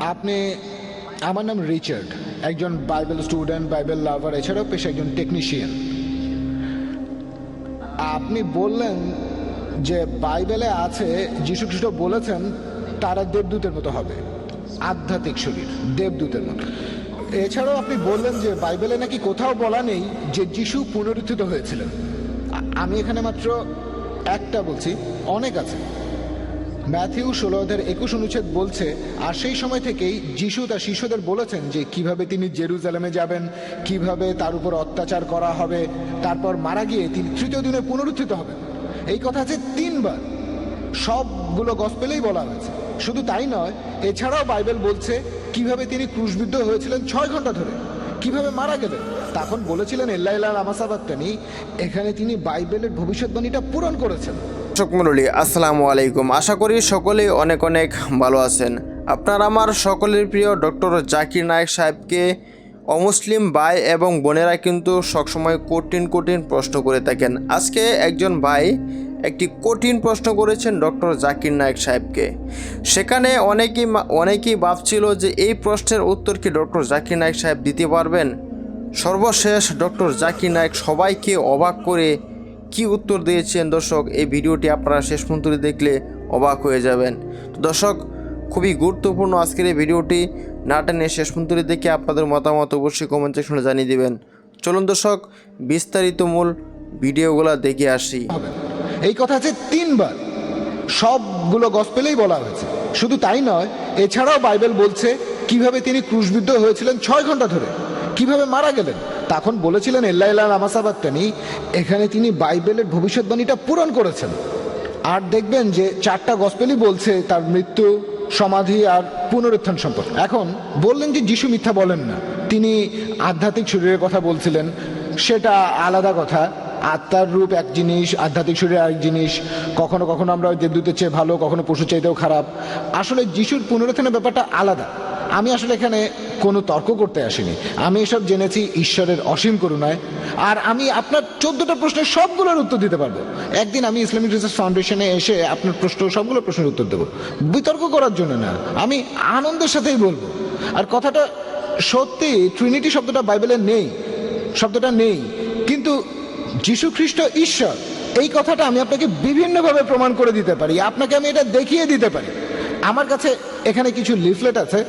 আপনি, আমার নাম রিচার্ড, একজন বাইবেল স্টুডেন্ট, বাইবেল লাভার, এছাড়াও পেশা একজন টেকনিশিয়ান। আপনি বললেন যে বাইবেলে আছে, যীশু খ্রিস্ট বলেছেন, তারা দেবদূতের মতো হবে, আধ্যাত্মিক শরীর, দেবদূতের মতো। এছাড়াও আপনি বললেন যে বাইবেলে নাকি কোথাও বলা নেই যে যিশু পুনরুত্থিত হয়েছিলেন। আমি এখানে মাত্র একটা বলছি, অনেক আছে। ম্যাথিউ ষোলো একুশ অনুচ্ছেদ বলছে, আর সেই সময় থেকেই যিশু তার শিষ্যদের বলেছেন যে, কীভাবে তিনি জেরুজালেমে যাবেন, কীভাবে তার উপর অত্যাচার করা হবে, তারপর মারা গিয়ে তিনি তৃতীয় দিনে পুনরুত্থিত হবেন। এই কথা আছে তিনবার। সবগুলো গসপেলেই বলা হয়েছে। শুধু তাই নয়, এছাড়াও বাইবেল বলছে, কীভাবে তিনি ক্রুশবিদ্ধ হয়েছিলেন ছয় ঘণ্টা ধরে, কীভাবে মারা গেলেন? তখন বলেছিলেন এল্লাইলা আমাসাবাত্তানি এখানে তিনি বাইবেলের ভবিষ্যৎবাণীটা পূরণ করেছেন। দর্শক মণ্ডলী, আসসালামু আলাইকুম। আশা করি সকলেই অনেক অনেক ভালো আছেন। আপনার আমার সকলের প্রিয় ডক্টর জাকির নায়ক সাহেবকে অমুসলিম ভাই এবং বোনেরা কিন্তু সবসময় কঠিন কঠিন প্রশ্ন করে থাকেন। আজকে একজন ভাই একটি কঠিন প্রশ্ন করেছেন ডক্টর জাকির নায়ক সাহেবকে। সেখানে অনেকেই অনেকেই ভাবছিল যে এই প্রশ্নের উত্তর কি ডক্টর জাকির নায়ক সাহেব দিতে পারবেন? সর্বশেষ ডক্টর জাকির নায়ক সবাইকে অবাক করে কি উত্তর দিয়েছেন দর্শক? এই ভিডিওটি আপনারা শেষ পর্যন্ত দেখলে অবাক হয়ে যাবেন। তো দর্শক, খুবই গুরুত্বপূর্ণ আজকের এই ভিডিওটি। না টেনে শেষ পর্যন্ত দেখে আপনাদের মতামত অবশ্যই কমেন্ট সেকশনে জানিয়ে দেবেন। চলুন দর্শক, বিস্তারিত মূল ভিডিওগুলো দেখে আসি। এই কথা আছে তিনবার। সবগুলো গসপেলেই বলা হয়েছে। শুধু তাই নয়, এছাড়াও বাইবেল বলছে কীভাবে তিনি ক্রুশবিদ্ধ হয়েছিলেন ছয় ঘণ্টা ধরে। কীভাবে মারা গেলেন? তখন বলেছিলেন এল্লাইলা আমাসাবাত্তানি, এখানে তিনি বাইবেলের ভবিষ্যৎবাণীটা পূরণ করেছেন। আর দেখবেন যে চারটা গসপেলই বলছে তার মৃত্যু, সমাধি আর পুনরুত্থান সম্পর্কে। এখন বললেন যে যিশু মিথ্যা বলেন না। তিনি আধ্যাত্মিক শরীরের কথা বলছিলেন। সেটা আলাদা কথা। আত্মার রূপ এক জিনিস, আধ্যাত্মিক শরীর আরেক জিনিস। কখনো কখনো আমরা দেবদূতের চেয়ে ভালো, কখনো পশু চাইতেও খারাপ। আসলে যিশুর পুনরুত্থানের ব্যাপারটা আলাদা। আমি আসলে এখানে কোনো তর্ক করতে আসিনি। আমি এসব জেনেছি ঈশ্বরের অসীম করুণায়। আর আমি আপনার চোদ্দটা প্রশ্নের সবগুলোর উত্তর দিতে পারব। একদিন আমি ইসলামিক রিসার্চ ফাউন্ডেশনে এসে আপনার প্রশ্ন, সবগুলো প্রশ্নের উত্তর দেবো। বিতর্ক করার জন্য না, আমি আনন্দের সাথেই বলব। আর কথাটা সত্যি ট্রিনিটি শব্দটা বাইবেলে নেই, শব্দটা নেই। কিন্তু যীশু খ্রিস্ট ঈশ্বর, এই কথাটা আমি আপনাকে বিভিন্নভাবে প্রমাণ করে দিতে পারি। আপনাকে আমি এটা দেখিয়ে দিতে পারি। আমার কাছে এখানে কিছু লিফলেট আছে।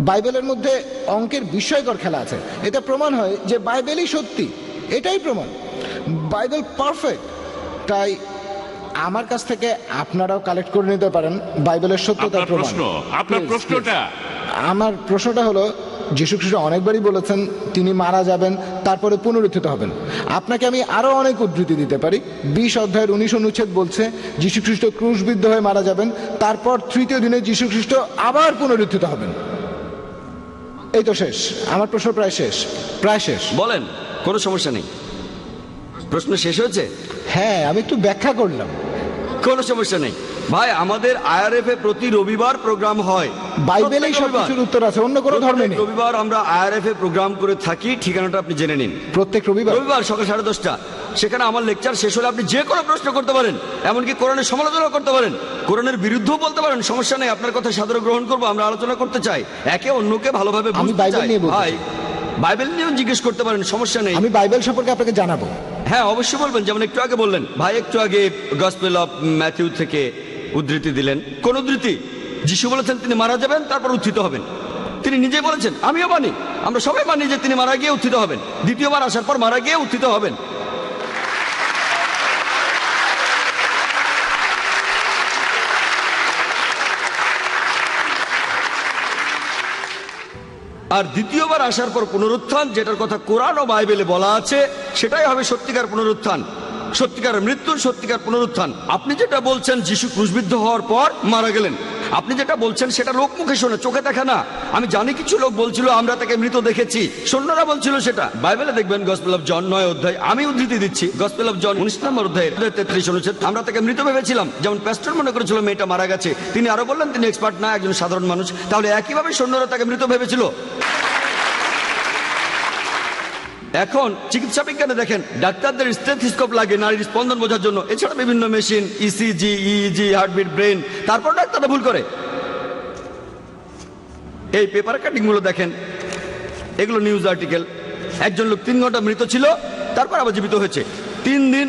বাইবেলের মধ্যে অঙ্কের বিস্ময়কর খেলা আছে। এটা প্রমাণ হয় যে বাইবেলই সত্যি। এটাই প্রমাণ। Bible perfect. তাই আমার কাছ থেকে আপনারাও কালেক্ট করে নিতে পারেন। বাইবেলের আপনার প্রমাণ। প্রশ্ন? আপনার প্রশ্নটা? আমার প্রশ্নটা হলো যীশু খ্রিস্ট অনেকবারই বলেছেন তিনি মারা যাবেন তারপরে পুনরুত্থিত হবেন। আপনাকে আমি আরও অনেক উদ্ধৃতি দিতে পারি। বিশ অধ্যায়ের উনিশ অনুচ্ছেদ বলছে যীশু খ্রিস্ট ক্রুশবিদ্ধ হয়ে মারা যাবেন তারপর তৃতীয় দিনে যীশু খ্রিস্ট আবার পুনরুত্থিত হবেন। এই তো শেষ। আমার প্রশ্ন প্রায় শেষ। প্রায় শেষ। বলেন কোনো সমস্যা নেই। প্রশ্ন শেষ হয়েছে? হ্যাঁ আমি একটু ব্যাখ্যা করলাম। কোনো সমস্যা নেই। ভাই আমাদের আইআরএফ এ প্রতি রবিবার প্রোগ্রাম হয়। বাইবেলেই প্রত্যেক সব কিছুর উত্তর আছে অন্য কোনো ধর্মে নেই। রবিবার আমরা আইআরএফ এ প্রোগ্রাম করে থাকি ঠিকানাটা আপনি জেনে নিন। প্রত্যেক রবিবার? রবিবার সকাল সাড়ে দশটা। সেখানে আমার লেকচার শেষ হলে আপনি যে কোনো প্রশ্ন করতে পারেন এমনকি কোরআনের সমালোচনা করতে পারেন। কোরআনের বিরুদ্ধেও বলতে পারেন সমস্যা নেই আপনার কথা সাদরে গ্রহণ করব আমরা আলোচনা করতে চাই। একে অন্যকে ভালোভাবে বাইবেল ভাই বাইবেল নিয়েও জিজ্ঞেস করতে পারেন সমস্যা নেই। আমি বাইবেল সম্পর্কে আপনাকে জানাব। হ্যাঁ অবশ্যই বলবেন যেমন একটু আগে বললেন ভাই একটু আগে গসপেল অফ ম্যাথিউ থেকে উদ্ধৃতি দিলেন। কোন উদ্ধৃতি? যিশু বলেছেন, তিনি মারা যাবেন, তারপর উত্থিত হবেন। তিনি নিজে বলেছেন, আমিও মানি আমরা সবাই মানি যে তিনি মারা গিয়ে উত্থিত হবেন। দ্বিতীয়বার আসার পর মারা গিয়ে উত্থিত হবেন। আর দ্বিতীয়বার আসার পর পুনরুত্থান, যেটার কথা কোরআন ও বাইবেলে বলা আছে, সেটাই হবে সত্যিকার পুনরুত্থান। সত্যিকার মৃত্যুর সত্যিকার পুনরুত্থান। আপনি যেটা বলছেন, যিশু ক্রুশবিদ্ধ হওয়ার পর মারা গেলেন। আপনি যেটা বলছেন, সেটা লোক মুখে শোনে, চোখে দেখা না। আমি জানি কিছু লোক বলছিল, আমরা তাকে মৃত দেখেছি। সৈন্যরা বলছিল সেটা। বাইবেলে দেখবেন, গসপেল অফ জন নয় অধ্যায়, আমি উদ্ধৃতি দিচ্ছি। গসপেল অফ জন উনিশ নম্বর অধ্যায় তেত্রিশ অনুচ্ছেদ, আমরা তাকে মৃত ভেবেছিলাম। যেমন প্যাস্টর মনে করেছিল, মেয়েটা মারা গেছে। তিনি আরও বললেন, তিনি এক্সপার্ট না, একজন সাধারণ মানুষ। তাহলে একইভাবে সৈন্যরা তাকে মৃত ভেবেছিল। এখন চিকিৎসা বিজ্ঞানে দেখেন, ডাক্তারদের স্টেথিস্কোপ লাগে নারীর স্পন্দন বোঝার জন্য। এছাড়া বিভিন্ন machine ECG EEG heartbeat brain তারপর ডাক্তাররা ভুল করে। এই পেপার কাটিংগুলো দেখেন, এগুলো নিউজ আর্টিকেল একজন লোক তিন ঘণ্টা মৃত ছিল, তারপর আবার জীবিত হয়েছে। তিন দিন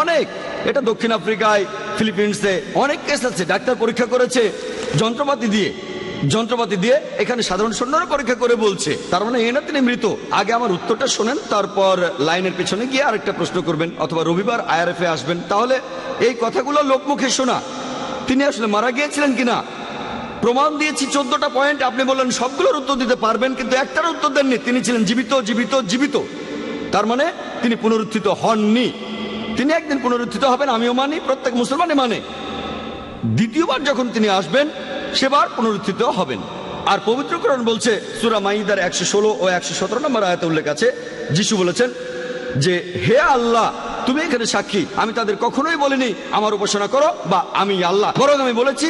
অনেক, এটা দক্ষিণ আফ্রিকায়, ফিলিপিন্সে অনেক কেস আছে। ডাক্তার পরীক্ষা করেছে যন্ত্রপাতি দিয়ে। যন্ত্রপাতি দিয়ে এখানে সাধারণ সৈন্যরা পরীক্ষা করে বলছে। তার মানে এ না তিনি মৃত। আগে আমার উত্তরটা শোনেন, তারপর লাইনের পেছনে গিয়ে আরেকটা প্রশ্ন করবেন, অথবা রবিবার আইআরএফে আসবেন। তাহলে এই কথাগুলো লোকমুখে শোনা। তিনি আসলে মারা গিয়েছিলেন কিনা? প্রমাণ দিয়েছি, চোদ্দটা পয়েন্ট আপনি বললেন, সবগুলোর উত্তর দিতে পারবেন, কিন্তু একটার উত্তর দেননি। তিনি ছিলেন জীবিত জীবিত জীবিত। তার মানে তিনি পুনরুত্থিত হননি। তিনি একদিন পুনরুত্থিত হবেন, আমিও মানি, প্রত্যেক মুসলমানই মানে। দ্বিতীয়বার যখন তিনি আসবেন সেবার পুনরুত্থিত হবেন। আর পবিত্রকরণ বলছে সুরা মাইদার একশো ষোলো ও একশো সতেরো নম্বর আয়াতে উল্লেখ আছে যিশু বলেছেন যে হে আল্লাহ তুমি এখানে সাক্ষী। আমি তাদের কখনোই বলিনি আমার উপাসনা করো বা আমি আল্লাহ। বরং আমি বলেছি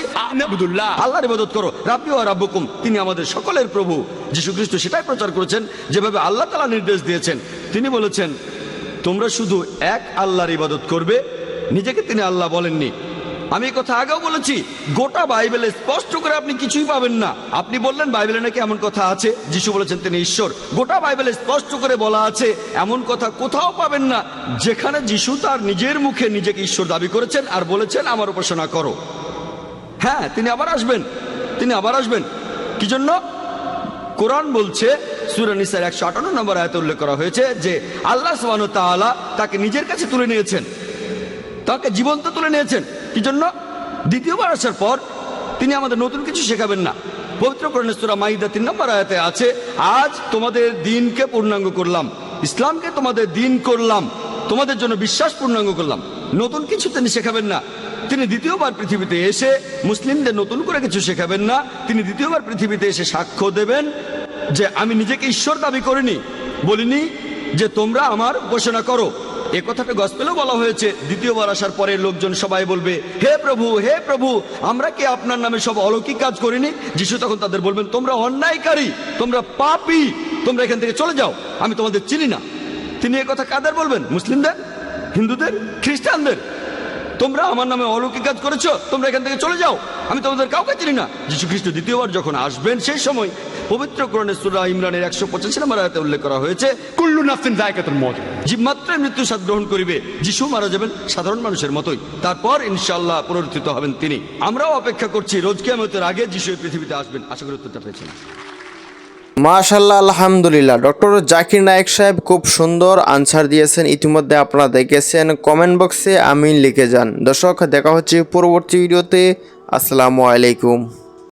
আল্লাহর ইবাদত করো। রাব্বি ও রাব্বুকুম তিনি আমাদের সকলের প্রভু। যিশু খ্রিস্ট সেটাই প্রচার করেছেন যেভাবে আল্লাহ তালা নির্দেশ দিয়েছেন। তিনি বলেছেন তোমরা শুধু এক আল্লাহর ইবাদত করবে নিজেকে তিনি আল্লাহ বলেননি। আমি কথা আগেও বলেছি, গোটা বাইবেলে স্পষ্ট করে আপনি কিছুই পাবেন না। আপনি বললেন, বাইবেলে নাকি এমন কথা আছে? যিশু বলেছেন, তিনি ঈশ্বর। গোটা বাইবেলে স্পষ্ট করে বলা আছে, এমন কথা কোথাও পাবেন না, যেখানে যিশু তার নিজের মুখে নিজেকে ঈশ্বর দাবি করেছেন আর বলেছেন, আমার উপাসনা করো। হ্যাঁ তিনি আবার আসবেন। তিনি আবার আসবেন। কি জন্য? কোরআন বলছে সুরানিসার একশো আটান্ন নম্বর আয়ত উল্লেখ করা হয়েছে যে, আল্লাহ তাআলা তাকে নিজের কাছে তুলে নিয়েছেন। তাকে জীবন্ত তুলে নিয়েছেন। কি জন্য দ্বিতীয়বার আসার পর তিনি আমাদের নতুন কিছু শেখাবেন না। পবিত্র করণেশ্বরা মাইদা তিন নম্বর আয়াতে আছে, আজ তোমাদের দিনকে পূর্ণাঙ্গ করলাম। ইসলামকে তোমাদের দিন করলাম। তোমাদের জন্য বিশ্বাস পূর্ণাঙ্গ করলাম। নতুন কিছু তিনি শেখাবেন না। তিনি দ্বিতীয়বার পৃথিবীতে এসে মুসলিমদের নতুন করে কিছু শেখাবেন না। তিনি দ্বিতীয়বার পৃথিবীতে এসে সাক্ষ্য দেবেন যে, আমি নিজেকে ঈশ্বর দাবি করিনি, বলিনি যে তোমরা আমার ঘোষণা করো। এ কথাটা গসপেলও বলা হয়েছে। দ্বিতীয়বার আসার পরে লোকজন সবাই বলবে, হে প্রভু হে প্রভু, আমরা কি আপনার নামে সব অলৌকিক কাজ করিনি? যিশু তখন তাদের বলবেন, তোমরা অন্যায়কারী, তোমরা পাপি, তোমরা এখান থেকে চলে যাও, আমি তোমাদের চিনি না। তিনি কথা কাদের বলবেন? মুসলিমদের? হিন্দুদের? খ্রিস্টানদের? তোমরা আমার নামে অলৌকিক কাজ করেছ তোমরা এখান থেকে চলে যাও। আমি তোমাদের কাউকে চিনি না। যীশু খ্রিস্ট দ্বিতীয়বার যখন আসবেন সেই সময় পবিত্র কোরআনে সুরা ইমরানের একশো পঁচাশি নম্বর আয়াতে উল্লেখ করা হয়েছে কুল্লু নাফিন নাফসিন জায়গাতুল মউত জীবমাত্রায় মৃত্যু স্বাদ গ্রহণ করিবে যিশু মারা যাবেন সাধারণ মানুষের মতোই। তারপর ইনশাল্লাহ পুনরুত্থিত হবেন তিনি। আমরাও অপেক্ষা করছি রোজ কেয়ামতের আগে যিশু এই পৃথিবীতে আসবেন। আশা করি উত্তরটা পেয়েছেন। মাশাল্লাহ আলহামদুলিল্লাহ। ডক্টর জাকির নায়ক সাহেব খুব সুন্দর আনসার দিয়েছেন। ইতিমধ্যে আপনারা দেখেছেন, কমেন্ট বক্সে আমি লিখে যান। দর্শক, দেখা হচ্ছে পরবর্তী ভিডিওতে। আসসালামু আলাইকুম।